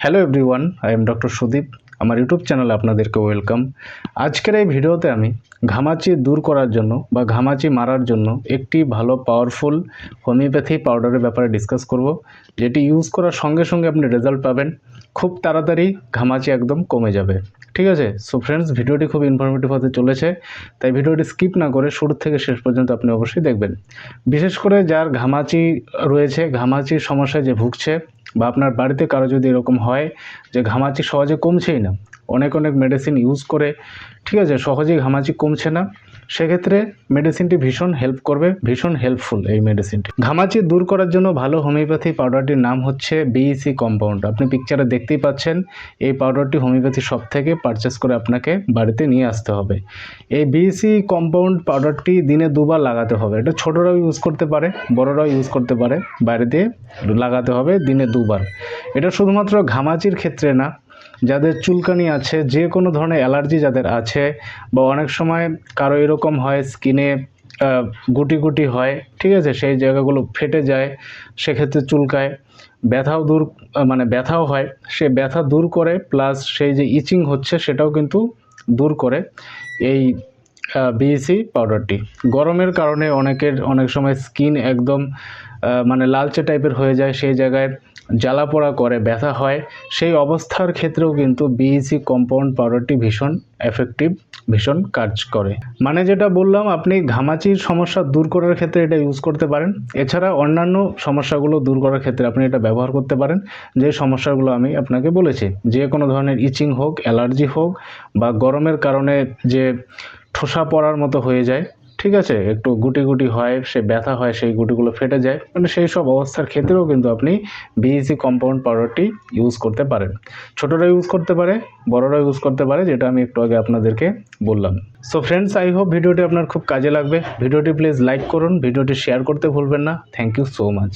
Hello everyone I am doctor Sudip আমার YouTube চ্যানেলে আপনাদেরকে ওয়েলকাম আজকের এই ভিডিওতে আমি ঘামাচি দূর করার জন্য বা ঘামাচি মারার জন্য একটি ভালো পাওয়ারফুল হোমিওপ্যাথি পাউডারের ব্যাপারে ডিসকাস করব, যেটি ইউজ করার সঙ্গে সঙ্গে আপনি রেজাল্ট পাবেন। খুব তাড়াতাড়ি ঘামাচি একদম কমে যাবে। ঠিক আছে? সো ফ্রেন্ডস ভিডিওটি খুব ইনফরমেটিভ হতে চলেছে, তাই ভিডিওটি স্কিপ না করে শুরু থেকে শেষ পর্যন্ত আপনি অবশ্যই দেখবেন। বিশেষ করে যার ঘামাচি রয়েছে, ঘামাচির সমস্যায় যে ভুগছে বা আপনার বাড়িতে কারও যদি এরকম হয় যে ঘামাচি সহজে কমছেই না, অনেক অনেক মেডিসিন ইউজ করে, ঠিক আছে, সহজেই ঘামাচি কমছে না। সেক্ষেত্রে মেডিসিনটি ভীষণ হেল্প করবে, ভীষণ হেল্পফুল এই মেডিসিনটি ঘামাচি দূর করার জন্য ভালো হোমিওপ্যাথি পাউডারটির নাম হচ্ছে বিইসি কম্পাউন্ড আপনি পিকচারে দেখতেই পাচ্ছেন, এই পাউডারটি হোমিওপ্যাথি শপ থেকে পারচেস করে আপনাকে বাড়িতে নিয়ে আসতে হবে। এই বিইসি কম্পাউন্ড পাউডারটি দিনে দুবার লাগাতে হবে। এটা ছোটরাও ইউজ করতে পারে, বড়রাও ইউজ করতে পারে। বাড়িতে লাগাতে হবে দিনে দুবার। এটা শুধুমাত্র ঘামাচির ক্ষেত্রে না যাদের চুলকানি আছে, যে কোনো ধরনের অ্যালার্জি যাদের আছে, বা অনেক সময় কারও এরকম হয় স্কিনে গুটি গুটি হয়, ঠিক আছে? সেই জায়গাগুলো ফেটে যায়, সেক্ষেত্রে চুলকায়, ব্যথাও দূর মানে ব্যথাও হয়। সে ব্যথা দূর করে প্লাস সেই যে ইচিং হচ্ছে, সেটাও কিন্তু দূর করে। এই বিএসি পাউডারটি গরমের কারণে অনেকের অনেক সময় স্কিন একদম মানে লালচে টাইপের হয়ে যায়, সেই জায়গায় জ্বালা পোড়া করে, ব্যথা হয়। সেই অবস্থার ক্ষেত্রেও কিন্তু বিইসি কম্পাউন্ড পাউডারটি ভীষণ এফেক্টিভ ভীষণ কাজ করে। মানে যেটা বললাম, আপনি ঘামাচির সমস্যা দূর করার ক্ষেত্রে এটা ইউজ করতে পারেন। এছাড়া অন্যান্য সমস্যাগুলো দূর করার ক্ষেত্রে আপনি এটা ব্যবহার করতে পারেন। যে সমস্যাগুলো আমি আপনাকে বলেছি, যে কোনো ধরনের ইচিং হোক অ্যালার্জি হোক, বা গরমের কারণে যে ঠোসা পড়ার মতো হয়ে যায়, ঠিক আছে? একটু গুটি গুটি হয়, সে ব্যথা হয়, সেই গুটিগুলো ফেটে যায়। মানে সেই সব অবস্থার ক্ষেত্রেও কিন্তু আপনি বিএসি কম্পাউন্ড পাউডারটি ইউজ করতে পারেন। ছোটরা ইউজ করতে পারে বড়রা ইউজ করতে পারে, যেটা আমি একটু আগে আপনাদেরকে বললাম। সো ফ্রেন্ডস আই হোপ ভিডিওটি আপনার খুব কাজে লাগবে। ভিডিওটি প্লিজ লাইক করুন, ভিডিওটি শেয়ার করতে ভুলবেন না। Thank you so much